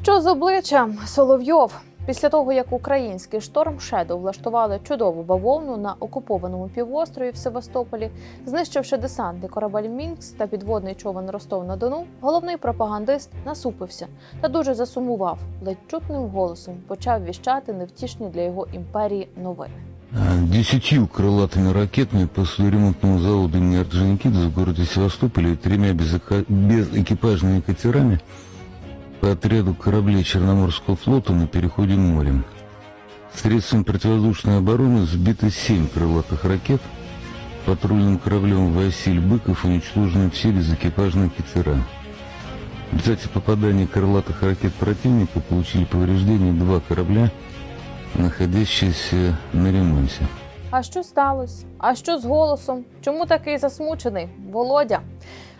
Що з обличчям Соловйов? Після того, як український шторм Шедоу влаштували чудову бавовну на окупованому півострові в Севастополі, знищивши десантний корабель Мінкс та підводний човен Ростов на Дону, головний пропагандист насупився та дуже засумував. Ледь чутним голосом почав віщати невтішні для його імперії новини. Десятью крылатыми ракетами по судоремонтному заводу имени Орджоникидзе в городе Севастополе и тремя безэка- безэкипажными катерами по отряду кораблей Черноморского флота на переходе морем. Средством противовоздушной обороны сбито семь крылатых ракет. Патрульным кораблем «Василь Быков» уничтожены все безэкипажные катера. В результате попадания крылатых ракет противника получили повреждения два корабля, находящиеся на ремонте. А що сталося? А що з голосом? Чому такий засмучений? Володя.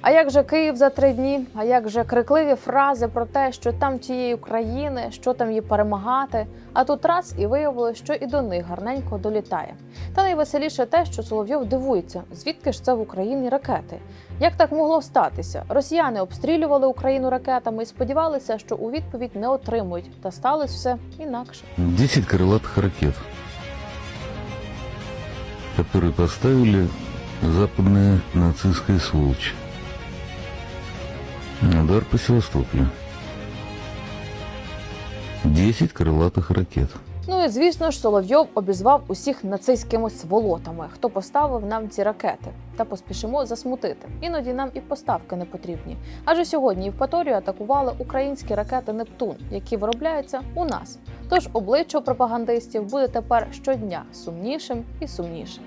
А як же Київ за три дні? А як же крикливі фрази про те, що там тієї України, що там її перемагати? А тут раз і виявилось, що і до них гарненько долітає. Та найвеселіше те, що Соловйов дивується, звідки ж це в Україні ракети? Як так могло статися? Росіяни обстрілювали Україну ракетами і сподівалися, що у відповідь не отримують. Та сталося все інакше. 10 крылатых ракет, которые поставили западная нацистская сволочь. Удар по Севастополю. 10 крылатых ракет. Ну і звісно ж, Соловйов обізвав усіх нацистськими сволотами, хто поставив нам ці ракети. Та поспішимо засмутити. Іноді нам і поставки не потрібні. Адже сьогодні Євпаторію атакували українські ракети Нептун, які виробляються у нас. Тож обличчя пропагандистів буде тепер щодня сумнішим і сумнішим.